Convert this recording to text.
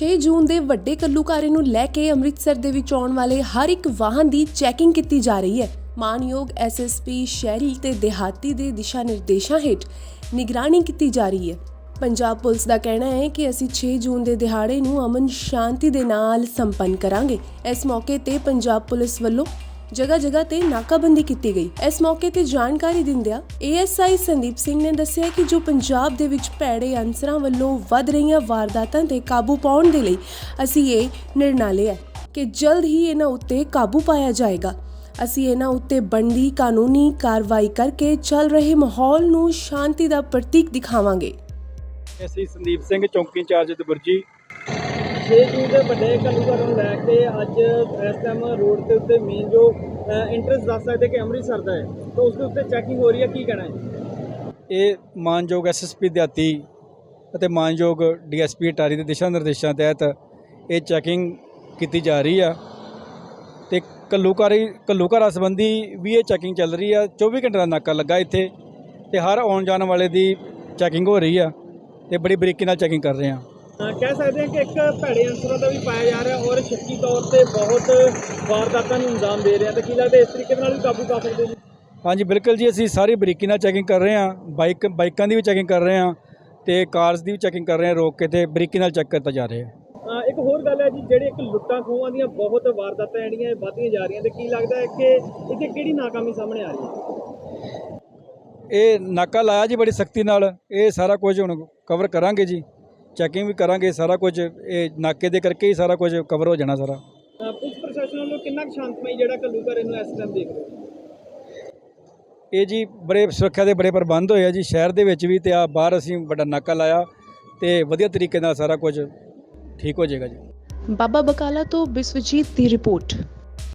6 ਜੂਨ ਦੇ ਵੱਡੇ ਕੱਲੂਕਾਰੇ ਨੂੰ ਲੈ ਕੇ ਅੰਮ੍ਰਿਤਸਰ ਦੇ ਵਿੱਚ ਆਉਣ ਵਾਲੇ ਹਰ ਇੱਕ ਵਾਹਨ ਦੀ ਚੈਕਿੰਗ ਕੀਤੀ ਜਾ ਰਹੀ ਹੈ। ਮਾਨਯੋਗ ਐਸਐਸਪੀ ਸ਼ਹਿਰੀ ਤੇ ਦਿਹਾਤੀ ਦੇ ਦਿਸ਼ਾ ਨਿਰਦੇਸ਼ਾਂ ਹੇਠ ਨਿਗਰਾਨੀ ਕੀਤੀ ਜਾ ਰਹੀ ਹੈ। ਪੰਜਾਬ ਪੁਲਿਸ ਦਾ ਕਹਿਣਾ ਹੈ ਕਿ ਅਸੀਂ 6 ਜੂਨ ਦੇ ਦਿਹਾੜੇ ਨੂੰ ਅਮਨ ਸ਼ਾਂਤੀ ਦੇ ਨਾਲ ਸੰਪੰਨ ਕਰਾਂਗੇ। ਇਸ ਮੌਕੇ ਤੇ ਪੰਜਾਬ ਪੁਲਿਸ ਵੱਲੋਂ ਜਗ੍ਹਾ ਜਗ੍ਹਾ ਤੇ ਨਾਕਾਬੰਦੀ ਕੀਤੀ ਗਈ। ਇਸ ਮੌਕੇ ਤੇ ਜਾਣਕਾਰੀ ਦਿੰਦਿਆਂ ਏਐਸਆਈ ਸੰਦੀਪ ਸਿੰਘ ਨੇ ਦੱਸਿਆ ਕਿ ਜੋ ਪੰਜਾਬ ਦੇ ਵਿੱਚ ਭੈੜੇ ਅਨਸਰਾਂ ਵੱਲੋਂ ਵੱਧ ਰਹੀਆਂ ਵਾਰਦਾਤਾਂ ਤੇ ਕਾਬੂ ਪਾਉਣ ਦੇ ਲਈ ਅਸੀਂ ਇਹ ਨਿਰਣਾ ਲਿਆ ਕਿ ਜਲਦ ਹੀ ਇਹਨਾਂ ਉੱਤੇ ਕਾਬੂ ਪਾਇਆ ਜਾਏਗਾ। ਅਸੀਂ ਇਹਨਾਂ ਉੱਤੇ ਬਣਦੀ ਕਾਨੂੰਨੀ ਕਾਰਵਾਈ ਕਰਕੇ ਚੱਲ ਰਹੇ ਮਾਹੌਲ ਨੂੰ ਸ਼ਾਂਤੀ ਦਾ ਪ੍ਰਤੀਕ ਦਿਖਾਵਾਂਗੇ। ਅਸੀਂ ਸੰਦੀਪ ਸਿੰਘ, ਚੌਂਕੀ ਇੰਚਾਰਜ ਦਬੁਰਜੀ 6 ਜੂਨ ਦੇ ਵੱਡੇ ਕੱਲੂਘਰ ਨੂੰ ਲੈ ਕੇ ਅੱਜ ਇਸ ਟਾਈਮ ਰੋਡ ਦੇ ਉੱਤੇ ਮੇਨ ਜੋ ਇੰਟਰਸਟ ਦੱਸ ਸਕਦੇ ਕਿ ਅੰਮ੍ਰਿਤਸਰ ਦਾ ਹੈ, ਤਾਂ ਉਸ ਦੇ ਉੱਤੇ ਚੈਕਿੰਗ ਹੋ ਰਹੀ ਹੈ, ਕੀ ਕਹਿਣਾ ਹੈ? ਇਹ ਮਾਨਯੋਗ ਐਸਐਸਪੀ ਦਿਹਾਤੀ ਅਤੇ ਮਾਨਯੋਗ ਡੀਐਸਪੀ ਅਟਾਰੀ ਦੇ ਦਿਸ਼ਾ ਨਿਰਦੇਸ਼ਾਂ ਤਹਿਤ ਇਹ ਚੈਕਿੰਗ ਕੀਤੀ ਜਾ ਰਹੀ ਆ ਤੇ ਕੱਲੂਕਾਰੀ, ਕੱਲੂਕਾਰਾ ਸੰਬੰਧੀ ਵੀ ਇਹ ਚੈਕਿੰਗ ਚੱਲ ਰਹੀ ਆ। 24 ਘੰਟੇ ਦਾ ਨਾਕਾ ਲੱਗਾ ਇੱਥੇ ਤੇ ਹਰ ਆਉਣ ਜਾਣ ਵਾਲੇ ਦੀ ਚੈਕਿੰਗ ਹੋ ਰਹੀ ਆ ਤੇ ਬੜੀ ਬਰੀਕੀ ਨਾਲ ਚੈਕਿੰਗ ਕਰ ਰਹੇ ਆ। ਕਹਿ ਸਕਦੇ ਹਾਂ ਕਿ ਇੱਕ ਭੈੜੇ ਅੰਸਰਾਂ ਦਾ ਵੀ ਪਾਇਆ ਜਾ ਰਿਹਾ ਔਰ ਸ਼ੱਕੀ ਤੌਰ ਤੇ ਬਹੁਤ ਵਾਰਦਾਤਾਂ ਨੂੰ ਅੰਜਾਮ ਦੇ ਰਿਹਾ। ਤੇ ਕੀ ਲੱਗਦਾ ਇਸ ਤਰੀਕੇ ਨਾਲ ਵੀ ਕਾਬੂ ਪਾ ਸਕਦੇ ਜੀ? ਹਾਂਜੀ ਬਿਲਕੁਲ ਜੀ ਅਸੀਂ ਸਾਰੀ ਬਰੀਕੀ ਨਾਲ ਚੈਕਿੰਗ ਕਰ ਰਹੇ ਹਾਂ। ਬਾਈਕ ਬਾਈਕਾਂ ਦੀ ਵੀ ਚੈਕਿੰਗ ਕਰ ਰਹੇ ਹਾਂ ਤੇ ਕਾਰਸ ਦੀ ਵੀ ਚੈਕਿੰਗ ਕਰ ਰਹੇ ਹਾਂ ਰੋਕ ਕੇ ਤੇ ਬਰੀਕੀ ਨਾਲ ਚੈੱਕ ਕਰਤਾ ਜਾ ਰਿਹਾ ਹੈ। ਇੱਕ ਹੋਰ ਗੱਲ ਹੈ ਜੀ ਜਿਹੜੇ ਇੱਕ ਲੁੱਟਾਂ ਖੋਹਾਂ ਦੀਆਂ ਬਹੁਤ ਵਾਰਦਾਤਾਂ ਜਿਹੜੀਆਂ ਵੱਧਦੀਆਂ ਜਾ ਰਹੀਆਂ ਤੇ ਕੀ ਲੱਗਦਾ ਹੈ ਕਿ ਇਹਦੀ ਕਿਹੜੀ ਨਾਕਾਮੀ ਸਾਹਮਣੇ ਆ ਰਹੀ ਹੈ? ਇਹ ਨਾਕਾ ਲਾਇਆ ਜੀ ਬੜੀ ਸਖਤੀ ਨਾਲ। ਇਹ ਸਾਰਾ ਕੁਝ ਹੁਣ ਕਵਰ ਕਰਾਂਗੇ ਜੀ। ਚੈਕਿੰਗ ਵੀ ਕਰਾਂਗੇ ਸਾਰਾ ਕੁਝ। ਇਹ ਨਾਕੇ ਦੇ ਕਰਕੇ ਹੀ ਸਾਰਾ ਕੁਝ ਕਵਰ ਹੋ ਜਾਣਾ ਸਾਰਾ। ਪੁਲਿਸ ਪ੍ਰਸ਼ਾਸਨ ਵੱਲੋਂ ਕਿੰਨਾ ਕੁ ਸ਼ਾਂਤਮਈ ਜਿਹੜਾ ਕੱਲੂਘਰ ਇਹਨੂੰ ਇਸ ਟਾਈਮ ਦੇਖ ਰਹੇ ਹੋ? ਇਹ ਜੀ ਬੜੇ ਸੁਰੱਖਿਆ ਦੇ ਬੜੇ ਪ੍ਰਬੰਧ ਹੋਏ ਆ ਜੀ। ਸ਼ਹਿਰ ਦੇ ਵਿੱਚ ਵੀ ਤੇ ਆ ਬਾਹਰ ਅਸੀਂ ਵੱਡਾ ਨਾਕਾ ਲਾਇਆ ਤੇ ਵਧੀਆ ਤਰੀਕੇ ਨਾਲ ਸਾਰਾ ਕੁਝ ਠੀਕ ਹੋ ਜਾਏਗਾ ਜੀ। ਬਾਬਾ ਬਕਾਲਾ ਤੋਂ ਬਿਸਵਜੀਤ ਦੀ ਰਿਪੋਰਟ।